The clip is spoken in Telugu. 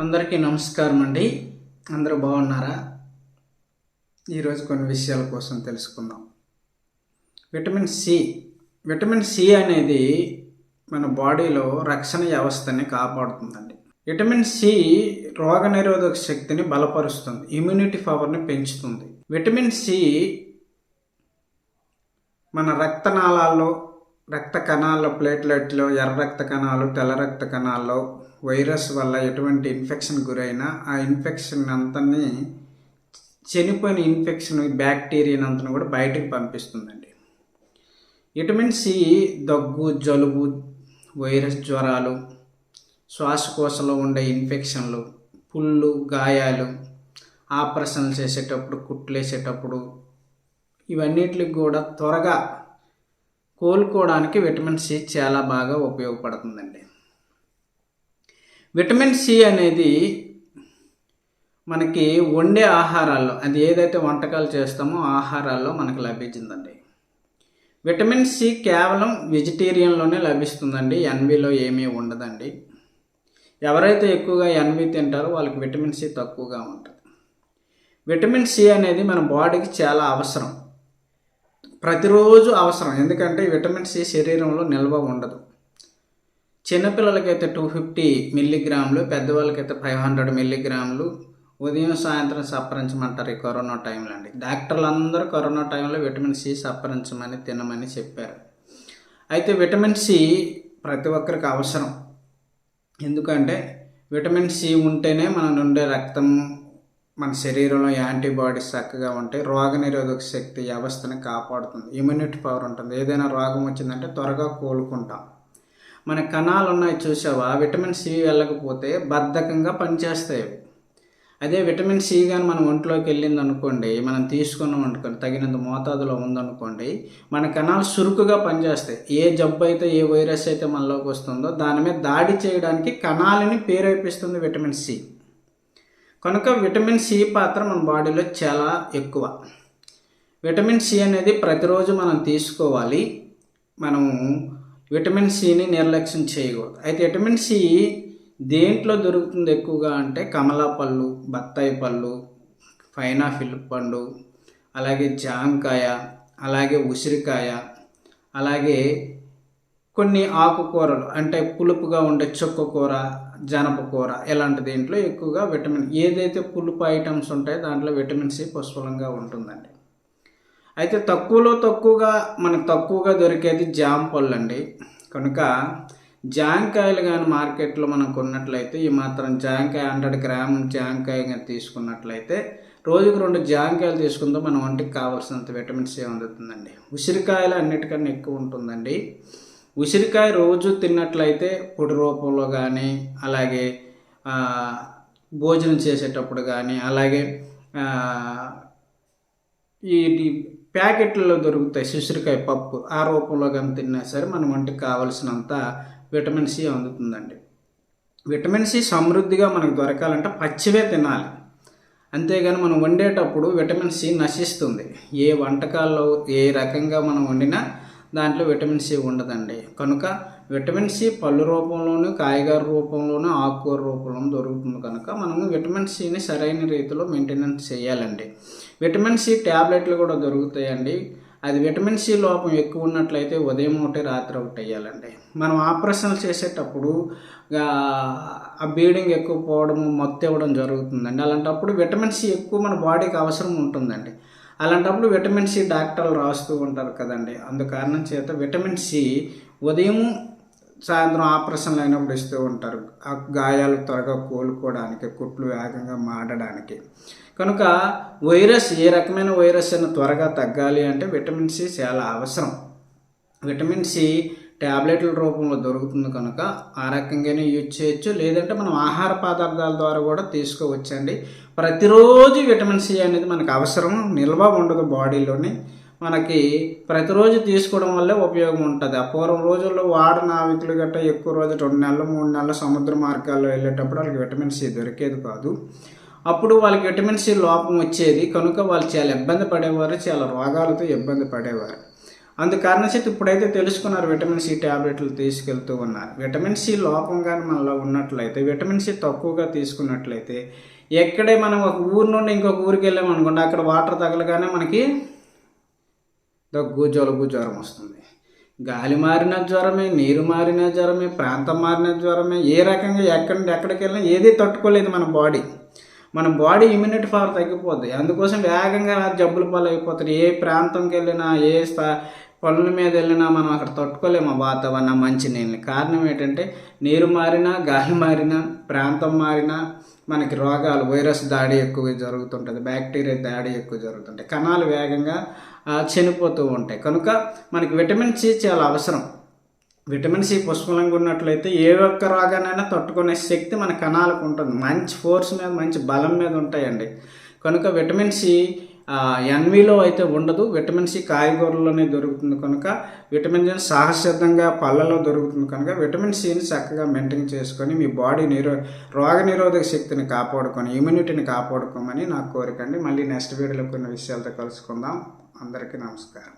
అందరికీ నమస్కారం అండి అందరూ బాగున్నారా? ఈరోజు కొన్ని విషయాల కోసం తెలుసుకుందాం. Vitamin C. విటమిన్ సి అనేది మన బాడీలో రక్షణ వ్యవస్థని కాపాడుతుందండి. విటమిన్ సి రోగనిరోధక శక్తిని బలపరుస్తుంది ఇమ్యూనిటీ పవర్ని పెంచుతుంది. విటమిన్ సి మన రక్తనాళాల్లో రక్త కణాల్లో ప్లేట్లెట్లో ఎర్ర రక్త కణాలు తెల్ల రక్త కణాల్లో వైరస్ వల్ల ఎటువంటి ఇన్ఫెక్షన్ గురైనా ఆ ఇన్ఫెక్షన్ అంతని చనిపోయిన ఇన్ఫెక్షన్ బ్యాక్టీరియా అంతను కూడా బయటకు పంపిస్తుందండి. విటమిన్ సి దగ్గు జలుబు వైరస్ జ్వరాలు శ్వాసకోశలో ఉండే ఇన్ఫెక్షన్లు పుళ్ళు గాయాలు ఆపరేషన్లు చేసేటప్పుడు కుట్లేసేటప్పుడు ఇవన్నిటికి కూడా త్వరగా కోలుకోవడానికి విటమిన్ సి చాలా బాగా ఉపయోగపడుతుందండి. విటమిన్ సి అనేది మనకి వండే ఆహారాల్లో అది ఏదైతే వంటకాలు చేస్తామో ఆహారాల్లో మనకు లభించిందండి. విటమిన్ సి కేవలం వెజిటేరియన్లోనే లభిస్తుందండి ఎన్విలో ఏమీ ఉండదండి. ఎవరైతే ఎక్కువగా ఎన్వి తింటారో వాళ్ళకి విటమిన్ సి తక్కువగా ఉంటుంది. విటమిన్ సి అనేది మన బాడీకి చాలా అవసరం. ప్రతిరోజు అవసరం. ఎందుకంటే విటమిన్ సి శరీరంలో నిల్వ ఉండదు. చిన్నపిల్లలకైతే టూ ఫిఫ్టీ మిల్లీగ్రాములు పెద్దవాళ్ళకైతే ఫైవ్ హండ్రెడ్ మిల్లీగ్రాములు ఉదయం సాయంత్రం సప్పరించమంటారు ఈ కరోనా టైంలో అండి. డాక్టర్లు అందరూ కరోనా టైంలో విటమిన్ సి సప్పరించమని తినమని చెప్పారు. అయితే విటమిన్ సి ప్రతి ఒక్కరికి అవసరం. ఎందుకంటే విటమిన్ సి ఉంటేనే మన నుండే రక్తం మన శరీరంలో యాంటీబాడీస్ చక్కగా ఉంటే రోగనిరోధక శక్తి వ్యవస్థని కాపాడుతుంది. ఇమ్యూనిటీ పవర్ ఉంటుంది. ఏదైనా రోగం వచ్చిందంటే త్వరగా కోలుకుంటాం. మన కణాలు ఉన్నాయి చూసావా? విటమిన్ సి వెళ్ళకపోతే బద్ధకంగా పనిచేస్తాయి. అదే విటమిన్ సి కానీ మన ఒంట్లోకి వెళ్ళింది అనుకోండి మనం తీసుకున్నాం అనుకోండి తగినంత మోతాదులో ఉందనుకోండి మన కణాలు చురుకుగా పనిచేస్తాయి. ఏ జబ్బు అయితే ఏ వైరస్ అయితే మనలోకి వస్తుందో దాని మీద దాడి చేయడానికి కణాలని ప్రేరేపిస్తుంది విటమిన్ సి. కనుక విటమిన్ సి పాత్ర మన బాడీలో చాలా ఎక్కువ. విటమిన్ సి అనేది ప్రతిరోజు మనం తీసుకోవాలి. మనము విటమిన్ సిని నిర్లక్ష్యం చేయకూడదు. అయితే విటమిన్ సి దేంట్లో దొరుకుతుంది ఎక్కువగా అంటే కమలా పళ్ళు బత్తాయి పళ్ళు పైనాపిల్ పండు అలాగే జాంకాయ అలాగే ఉసిరికాయ అలాగే కొన్ని ఆకుకూరలు అంటే పులుపుగా ఉండే చుక్కకూర జనపకూర ఇలాంటి దీంట్లో ఎక్కువగా విటమిన్ ఏదైతే పులుపు ఐటమ్స్ ఉంటాయో దాంట్లో విటమిన్ సి పుష్కలంగా ఉంటుందండి. అయితే తక్కువలో తక్కువగా మనకు తక్కువగా దొరికేది జామ పళ్ళు అండి. కనుక జాంకాయలు కానీ మార్కెట్లో మనం కొన్నట్లయితే ఈ మాత్రం జాంకాయ హండ్రెడ్ గ్రామ్ జాంకాయ కానీ తీసుకున్నట్లయితే రోజుకు రెండు జాంకాయలు తీసుకుంటే మన ఒంటికి కావాల్సినంత విటమిన్ సి అందుతుందండి. ఉసిరికాయలు అన్నిటికన్నా ఎక్కువ ఉంటుందండి. ఉసిరికాయ రోజు తిన్నట్లయితే పొడి రూపంలో కానీ అలాగే భోజనం చేసేటప్పుడు కానీ అలాగే ఈ ప్యాకెట్లలో దొరుకుతాయి ఉసిరికాయ పప్పు. ఆ రూపంలో కానీ తిన్నా సరే మన వంటికి కావలసినంత విటమిన్ సి అందుతుందండి. విటమిన్ సి సమృద్ధిగా మనకు దొరకాలంటే పచ్చివే తినాలి. అంతేగాని మనం వండేటప్పుడు విటమిన్ సి నశిస్తుంది. ఏ వంటకాల్లో ఏ రకంగా మనం వండినా దాంట్లో విటమిన్ సి ఉండదండి. కనుక విటమిన్ సి పళ్ళు రూపంలోనూ కాయగూర రూపంలోనూ ఆకుకూర రూపంలోనూ దొరుకుతుంది కనుక మనము విటమిన్ సిని సరైన రీతిలో మెయింటెనెన్స్ చేయాలండి. విటమిన్ సి ట్యాబ్లెట్లు కూడా దొరుకుతాయండి. అది విటమిన్ సి లోపం ఎక్కువ ఉన్నట్లయితే ఉదయం ఒకటి రాత్రి ఒకటి వేయాలండి. మనం ఆపరేషన్లు చేసేటప్పుడు ఆ, బ్లీడింగ్ ఎక్కువ పోవడము మొత్తం ఇవ్వడం జరుగుతుందండి. అలాంటప్పుడు విటమిన్ సి ఎక్కువ మన బాడీకి అవసరం ఉంటుందండి. అలాంటప్పుడు విటమిన్ సి డాక్టర్లు రాస్తూ ఉంటారు కదండి. అందుకారణం చేత విటమిన్ సి ఉదయం సాయంత్రం ఆపరేషన్లు అయినప్పుడు ఇస్తూ ఉంటారు. ఆ గాయాలు త్వరగా కోలుకోవడానికి కుట్లు వేగంగా మాడడానికి. కనుక వైరస్ ఏ రకమైన వైరస్ అయినా త్వరగా తగ్గాలి అంటే విటమిన్ సి చాలా అవసరం. విటమిన్ సి ట్యాబ్లెట్ల రూపంలో దొరుకుతుంది కనుక ఆ రకంగానే యూజ్ చేయొచ్చు. లేదంటే మనం ఆహార పదార్థాల ద్వారా కూడా తీసుకోవచ్చండి. ప్రతిరోజు విటమిన్ సి అనేది మనకు అవసరం. నిల్వ ఉండదు బాడీలోని. మనకి ప్రతిరోజు తీసుకోవడం వల్లే ఉపయోగం ఉంటుంది. ఆ పూర్వం రోజుల్లో వాడ నావికులు గట్ట ఎక్కువ రోజు రెండు నెలలు మూడు నెలలు సముద్ర మార్గాల్లో వెళ్ళేటప్పుడు వాళ్ళకి విటమిన్ సి దొరికేది కాదు. అప్పుడు వాళ్ళకి విటమిన్ సి లోపం వచ్చేది. కనుక వాళ్ళు చాలా ఇబ్బంది పడేవారు చాలా రోగాలతో ఇబ్బంది పడేవారు. అందుకారణ చేత ఇప్పుడైతే తెలుసుకున్నారు విటమిన్ సి ట్యాబ్లెట్లు తీసుకెళ్తూ ఉన్నారు. విటమిన్ సి లోపం కానీ మనలో ఉన్నట్లయితే విటమిన్ సి తక్కువగా తీసుకున్నట్లయితే ఎక్కడే మనం ఒక ఊరు నుండి ఇంకొక ఊరికి వెళ్ళామనుకోండి అక్కడ వాటర్ తగలగానే మనకి దగ్గు జలుబు జ్వరం వస్తుంది. గాలి మారిన జ్వరమే నీరు మారిన జ్వరమే ప్రాంతం మారిన జ్వరమే ఏ రకంగా ఎక్కడి ఎక్కడికి వెళ్ళినా ఏది తట్టుకోలేదు మన బాడీ. మన బాడీ ఇమ్యూనిటీ పవర్ తగ్గిపోద్ది. అందుకోసం వేగంగా జబ్బుల పాలు అయిపోతుంది ఏ ప్రాంతంకి వెళ్ళినా ఏ స్థా పనుల మీద వెళ్ళినా మనం అక్కడ తట్టుకోలేము ఆ వాతావరణం మంచి నీళ్ళని. కారణం ఏంటంటే నీరు మారినా గాలి మారినా ప్రాంతం మారినా మనకి రోగాలు వైరస్ దాడి ఎక్కువ జరుగుతుంటుంది బ్యాక్టీరియా దాడి ఎక్కువ జరుగుతుంటాయి కణాలు వేగంగా చనిపోతూ ఉంటాయి. కనుక మనకి విటమిన్ సి చాలా అవసరం. విటమిన్ సి పుష్కలంగా ఉన్నట్లయితే ఏ ఒక్క రోగానైనా తట్టుకునే శక్తి మన కణాలకు ఉంటుంది. మంచి ఫోర్స్ మీద మంచి బలం మీద ఉంటాయండి. కనుక విటమిన్ సి ఎన్విలో అయితే ఉండదు. విటమిన్ సి కాయగూరలోనే దొరుకుతుంది కనుక విటమిన్ సి సహసిద్ధంగా పళ్ళలో దొరుకుతుంది కనుక విటమిన్ సిని చక్కగా మెయింటైన్ చేసుకొని మీ బాడీ నిరో రోగ నిరోధక శక్తిని కాపాడుకొని ఇమ్యూనిటీని కాపాడుకోమని నా కోరిక అండి. మళ్ళీ నెక్స్ట్ వీడియోలో కొన్ని విషయాలతో కలుసుకుందాం. అందరికీ నమస్కారం.